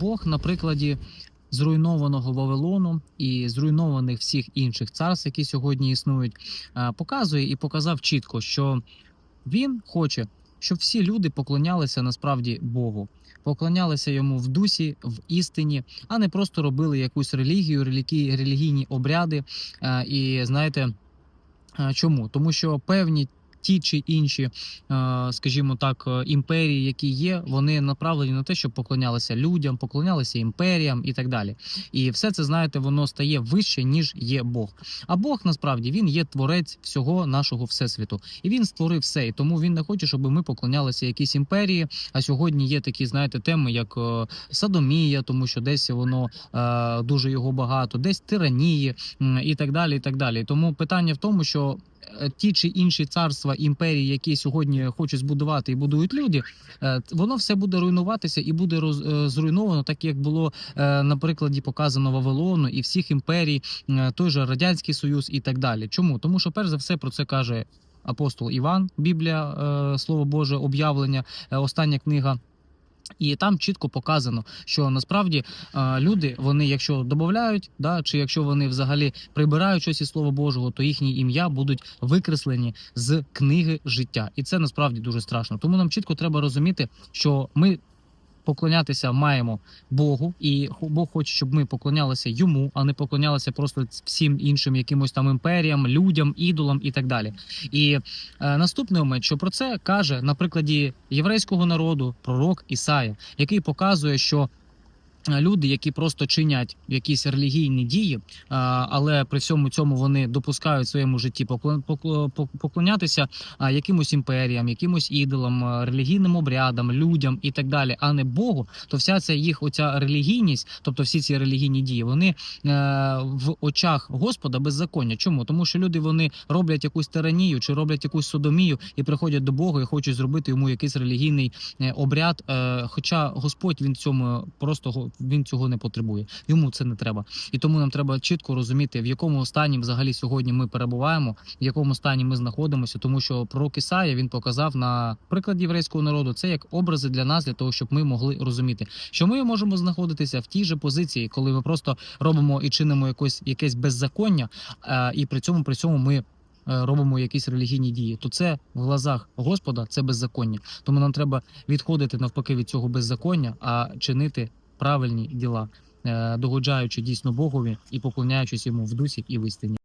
Бог на прикладі зруйнованого Вавилону і зруйнованих всіх інших царств, які сьогодні існують, е, показує і показав чітко, що він хоче, щоб всі люди поклонялися насправді Богу, поклонялися йому в дусі, в істині, а не просто робили якусь релігію, релігі- релігійні обряди. Е, І знаєте, е, чому? Тому що певні. Ті чи інші, е, скажімо так, е, імперії, які є, вони направлені на те, щоб поклонялися людям, поклонялися імперіям і так далі. І все це знаєте, воно стає вище ніж є Бог. А Бог насправді він є творець всього нашого всесвіту, і він створив все. І тому він не хоче, щоб ми поклонялися якійсь імперії. А сьогодні є такі, знаєте, теми, як е, садомія, тому що десь воно дуже його багато, десь тиранії і так далі. І так далі. Тому питання в тому, що ті чи інші царства імперії, які сьогодні хочуть збудувати і будують люди, е, воно все буде руйнуватися і буде роз, е, зруйновано, так як було е, на прикладі показано Вавилону і всіх імперій, е, той же радянський союз і так далі. Чому? Тому що перш за все про це каже апостол Іван, Біблія, е, Слово Боже, об'явлення, е, остання книга. І там чітко показано, що насправді е, люди, вони, якщо додають, да, чи якщо вони взагалі прибирають щось із слова Божого, то їхні ім'я будуть викреслені з книги життя, і це насправді дуже страшно. Тому нам чітко треба розуміти, що ми поклонятися маємо Богу, і Бог хоче, щоб ми поклонялися йому, а не поклонялися просто всім іншим якимось там імперіям, людям, ідолам і так далі. І е, наступний момент, що про це каже на прикладі єврейського народу пророк Ісая, який показує, що люди, які просто чинять якісь релігійні дії, але при всьому цьому вони допускають в своєму житті поклон- поклонятися якимось імперіям, якимось ідолам, релігійним обрядам, людям і так далі, а не Богу, то вся ця їх оця релігійність, тобто всі ці релігійні дії, вони е, в очах Господа беззаконня. Чому? Тому що люди вони роблять якусь тиранію чи роблять якусь содомію і приходять до Бога і хочуть зробити йому якийсь релігійний е, обряд. Е, хоча Господь він цьому просто він цього не потребує. Йому це не треба. І тому нам треба чітко розуміти, в якому стані взагалі сьогодні ми перебуваємо, в якому стані ми знаходимося, тому що пророк Ісая він показав на прикладі єврейського народу це як образи для нас, для того, щоб ми могли розуміти, що ми можемо знаходитися в тій же позиції, коли ми просто робимо і чинимо якось якесь беззаконня, і при цьому при цьому ми. е, Робимо якісь релігійні дії, то це в глазах Господа це беззаконня. Тому нам треба відходити навпаки від цього беззаконня, а чинити правильні діла, е, догоджаючи дійсно Богові і поклоняючись йому в дусі і в істині.